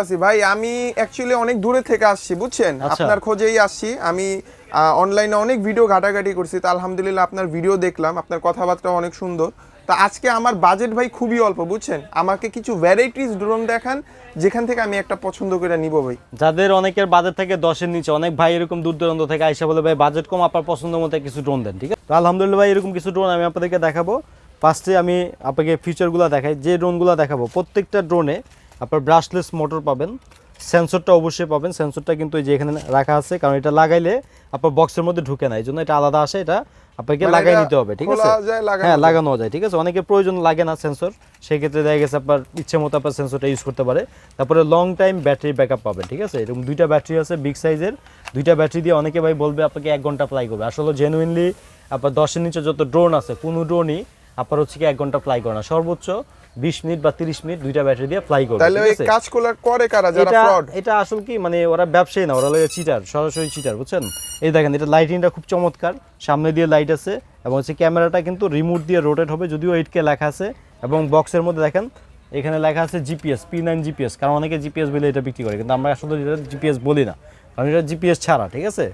আছি। ভাই আমি অ্যাকচুয়ালি অনেক দূরে থেকে আসছি বুঝছেন? আচ্ছা। আপনার খোঁজেই আসছি। আমি অনলাইনে অনেক ভিডিও ঘাটাঘাটি করছি। তো আলহামদুলিল্লাহ আপনার ভিডিও দেখলাম। আপনার কথাবার্তা অনেক সুন্দর। তা আজকে আমার বাজেট ভাই খুবই অল্প বুঝছেন? আমাকে কিছু ভ্যারাইটিস ড্রোন দেখান যেখান থেকে আমি একটা পছন্দ করে নিব ভাই। যাদের অনেকের বাজেট থেকে দশের নিচে অনেক ভাই এরকম দূর দূরান্ত থেকে আইসা বলে ভাই বাজেট কম আপনার পছন্দ মতো কিছু ড্রোন দেন। ঠিক আছে? তো আলহামদুলিল্লাহ ভাই এরকম কিছু ড্রোন আমি আপনাদেরকে দেখাবো। ফার্স্টে আমি আপনাকে ফিচারগুলো দেখাই। যে ড্রোনগুলো দেখাবো প্রত্যেকটা ড্রোনে আপনার ব্রাশলেস মোটর পাবেন। সেন্সরটা অবশ্যই পাবেন। সেন্সরটা কিন্তু এই যে এখানে রাখা আছে কারণ এটা লাগাইলে আপনার বক্সের মধ্যে ঢুকে না এই জন্য এটা আলাদা আসে এটা আপনাকে মানে লাগাই নিতে হবে ঠিক আছে? হ্যাঁ লাগানো যায় ঠিক আছে? অনেকে প্রয়োজন লাগে না সেন্সর সেই ক্ষেত্রে দেখা গেছে আপনার ইচ্ছে মতো আপনার সেন্সরটা ইউজ করতে পারে। তারপরে লং টাইম ব্যাটারি ব্যাকআপ পাবেন ঠিক আছে? এরকম দুইটা ব্যাটারি আছে বিগ সাইজের দুইটা ব্যাটারি দিয়ে অনেকে ভাই বলবে আপনাকে এক ঘণ্টা ফ্লাই করবে। আসলে জেনুইনলি আপনার দশের নিচে যত ড্রোন আছে কোনো ড্রোনই আপনার হচ্ছে কি এক ঘণ্টা ফ্লাই করে না। সর্বোচ্চ বিশ মিনিট বা তিরিশ মিনিট দুইটা ব্যাটারি দিয়ে ফ্লাই করবে তাহলে ঠিক ওই কাজ কোলার করে কারা যারা এটা ফ্রড এটা আসলে কি? মানে ওরা ব্যবসায়ী না ওরা লাগে চিটার সরাসরি চিটার বুঝছেন? এই দেখেন এটা লাইটিংটা খুব চমৎকার। সামনে দিয়ে লাইট আছে এবং হচ্ছে ক্যামেরাটা কিন্তু রিমোট দিয়ে রোটেট হবে যদিও এইট কে লেখা আছে। এবং বক্সের মধ্যে দেখেন এখানে লেখা আছে জিপিএস পি নাইন জিপিএস কারণ অনেকে জিপিএস বলে এটা বিক্রি করে কিন্তু আমরা আসলে এটা জিপিএস বলি না। কারণ এটা জিপিএস ছাড়া ঠিক আছে?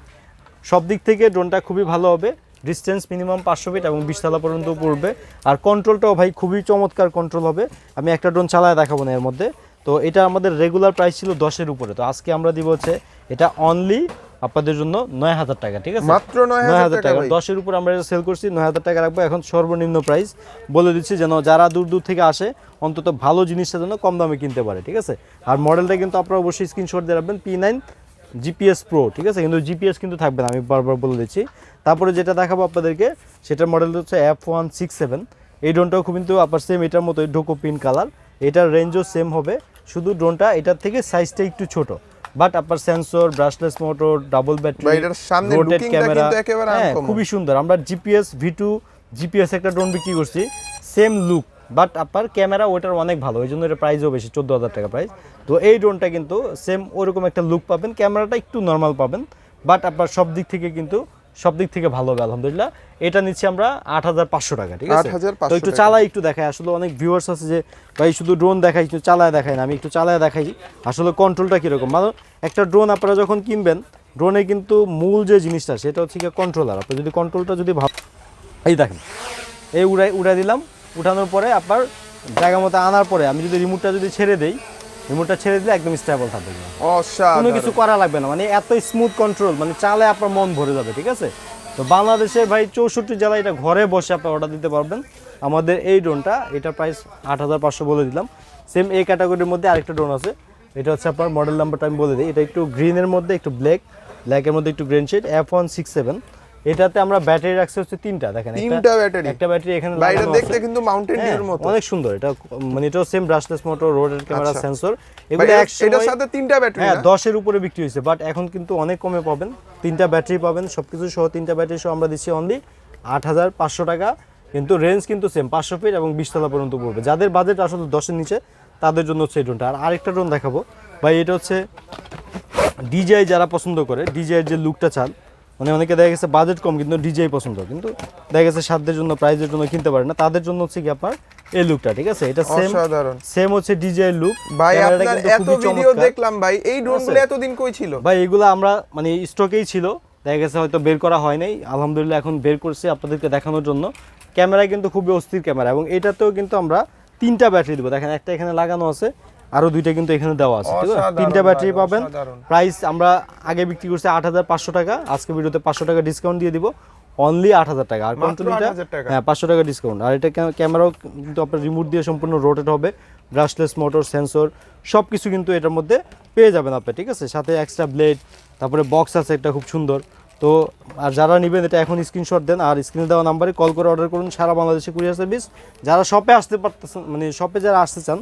সব দিক থেকে ড্রোনটা খুবই ভালো হবে। ডিস্টেন্স মিনিমাম পাঁচশো ফিট এবং বিশতলা পর্যন্ত পড়বে। আর কন্ট্রোলটাও ভাই খুবই চমৎকার কন্ট্রোল হবে। আমি একটা ড্রোন চালায় দেখাবো না এর মধ্যে। তো এটা আমাদের রেগুলার প্রাইস ছিল দশের উপরে। তো আজকে আমরা দিব হচ্ছে এটা অনলি আপনাদের জন্য নয় হাজার টাকা ঠিক আছে? মাত্র 9,000 টাকা দশের উপর আমরা এটা সেল করছি নয় হাজার টাকা রাখব। এখন সর্বনিম্ন প্রাইস বলে দিচ্ছি যেন যারা দূর দূর থেকে আসে অন্তত ভালো জিনিসটা যেন কম দামে কিনতে পারে ঠিক আছে? আর মডেলটা কিন্তু আপনারা অবশ্যই স্ক্রিনশট দিয়ে রাখবেন পি নাইন জিপিএস প্রো ঠিক আছে? কিন্তু জিপিএস কিন্তু থাকবে না আমি বারবার বলে দিচ্ছি। তারপরে যেটা দেখাবো আপনাদেরকে সেটার মডেল হচ্ছে এফ ওয়ান সিক্স সেভেন এই ড্রোনটাও খুব কিন্তু আপনার সেম এটার মতোই ডোকো পিন কালার এটার রেঞ্জও সেম হবে শুধু ড্রোনটা এটার থেকে সাইজটা একটু ছোট। বাট আপনার sensor brushless motor double battery একেবারে হ্যাঁ খুবই সুন্দর। আমরা জিপিএস ভি টু জিপিএস একটা ড্রোন বিক্রি করছি। সেম লুক বাট আপনার ক্যামেরা ওটার অনেক ভালো ওই জন্য এটা প্রাইসও বেশি চোদ্দ হাজার টাকা প্রাইস তো এই ড্রোনটা কিন্তু সেম ওরকম একটা লুক পাবেন ক্যামেরাটা একটু নর্মাল পাবেন। বাট আপনার সব দিক থেকে কিন্তু সব দিক থেকে ভালো হবে আলহামদুলিল্লাহ। এটা নিচ্ছি আমরা আট হাজার পাঁচশো টাকা ঠিক আছে? তো একটু চালাই একটু দেখাই আসলে অনেক ভিউয়ার্স আছে যে ভাই শুধু ড্রোন দেখাই একটু চালায় দেখাই না আমি একটু চালায় দেখাই আসলে কন্ট্রোলটা কীরকম? মানে একটা ড্রোন আপনারা যখন কিনবেন ড্রোনে কিন্তু মূল যে জিনিসটা সেটা হচ্ছে কন্ট্রোলার আপনি যদি কন্ট্রোলটা যদি ভাব এই দেখেন এই উড়াই উড়াই দিলাম। উঠানোর পরে আপনার জায়গা মতো আনার পরে আমি যদি রিমোটটা যদি ছেড়ে দেই রিমোটটা ছেড়ে দিলে একদম স্টেবল থাকবে কোনো কিছু করা লাগবে না মানে এত স্মুথ কন্ট্রোল মানে চালে আপনার মন ভরে যাবে ঠিক আছে? তো বাংলাদেশে ভাই চৌষট্টি জেলায় এটা ঘরে বসে আপনি অর্ডার দিতে পারবেন। আমাদের এই ড্রোনটা এটা প্রাইস আট হাজার পাঁচশো বলে দিলাম। সেম এই ক্যাটাগরির মধ্যে আরেকটা ড্রোন আছে। এটা হচ্ছে আপনার মডেল নাম্বারটা আমি বলে দিই। এটা একটু গ্রিনের মধ্যে একটু ব্ল্যাক ব্ল্যাকের মধ্যে একটু green shade F one six seven এটাতে আমরা ব্যাটারি রাখছি হচ্ছে তিনটা দেখেন তিনটা ব্যাটারি। একটা ব্যাটারি এখানে বাইরে দেখতে কিন্তু মাউন্টেন হ্যাঁ, ডিউর মতো। অনেক সুন্দর এটা মানে এটাও সেম ব্রাশলেস মোটর রোডের ক্যামেরা। সেন্সর এগুলো এটার সাথে তিনটা ব্যাটারি হ্যাঁ দশের উপরে বিক্রি হয়েছে বাট এখন কিন্তু অনেক কমে পাবেন। তিনটা ব্যাটারি পাবেন সবকিছু সহ তিনটা ব্যাটারি সহ আমরা দিচ্ছি অনলি আট হাজার পাঁচশো টাকা। কিন্তু রেঞ্জ কিন্তু সেম পাঁচশো ফিট এবং বিশতলা পর্যন্ত পড়বে। যাদের বাজেট আসলে দশের নিচে তাদের জন্য হচ্ছে এই ড্রোনটা আর আরেকটা ড্রোন দেখাবো। ভাই এটা হচ্ছে ডিজিআই যারা পছন্দ করে ডিজিআইয়ের যে লুকটা চান মানে অনেকে দেখা গেছে বাজেট কম কিন্তু ডিজিআই পছন্দ। কিন্তু দেখা গেছে সাধ্যের জন্য প্রাইজের জন্য কিনতে পারে না। তাদের জন্য হচ্ছে কি আপনার এই লুকটা ঠিক আছে? এটা সেম সেম হচ্ছে ডিজিআই লুক ভাই আপনার এত ভিডিও দেখলাম ভাই এই ড্রোনগুলো এতদিন কই ছিল? ভাই এগুলো আমরা মানে স্টকেই ছিল। দেখা গেছে হয়তো বের করা হয় নাই। আলহামদুলিল্লাহ এখন বের করছি আপনাদেরকে দেখানোর জন্য। ক্যামেরা কিন্তু খুবই অস্থির ক্যামেরা এবং এটাতেও কিন্তু আমরা তিনটা ব্যাটারি দেবো। দেখেন একটা এখানে লাগানো আছে। আরও দুইটা কিন্তু এখানে দেওয়া আছে ঠিক আছে? তিনটা ব্যাটারি পাবেন। প্রাইস আমরা আগে বিক্রি করছি আট হাজার পাঁচশো টাকা আজকে ভিডিওতে পাঁচশো টাকা ডিসকাউন্ট দিয়ে দিব। অনলি আট হাজার টাকা। আর কন্ট্রোলটা 8,000 টাকা। হ্যাঁ পাঁচশো টাকা ডিসকাউন্ট আর এটা ক্যা- ক্যামেরাও কিন্তু আপনার রিমোট দিয়ে সম্পূর্ণ রোটেট হবে। ব্রাশলেস মোটর সেন্সর সব কিছু কিন্তু এটার মধ্যে পেয়ে যাবেন আপনি ঠিক আছে? সাথে এক্সট্রা ব্লেড তারপরে বক্স আছে একটা খুব সুন্দর। তো আর যারা নেবেন এটা এখন স্ক্রিনশট দেন। আর স্ক্রিনে দেওয়া নাম্বারে কল করে অর্ডার করুন। সারা বাংলাদেশে কুরিয়ার সার্ভিস যারা শপে আসতে পারতেছেন মানে শপে যারা আসতে চান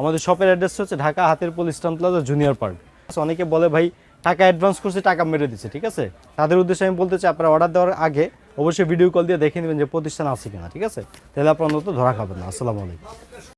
আমাদের শপের অ্যাড্রেস হচ্ছে Dhaka Hatirpool eastern plaza junior park অনেকে বলে, ভাই, টাকা অ্যাডভান্স করছে, টাকা মেরে দিচ্ছে। ঠিক আছে? তাদের উদ্দেশ্যে আমি বলতে চাই, আপনারা অর্ডার দেওয়ার আগে অবশ্যই ভিডিও কল দিয়ে দেখে নেবেন যে প্রতিষ্ঠান আছে কিনা, ঠিক আছে? তাহলে আপনার অন্তত ধরা খাবেন না। আসসালামু আলাইকুম।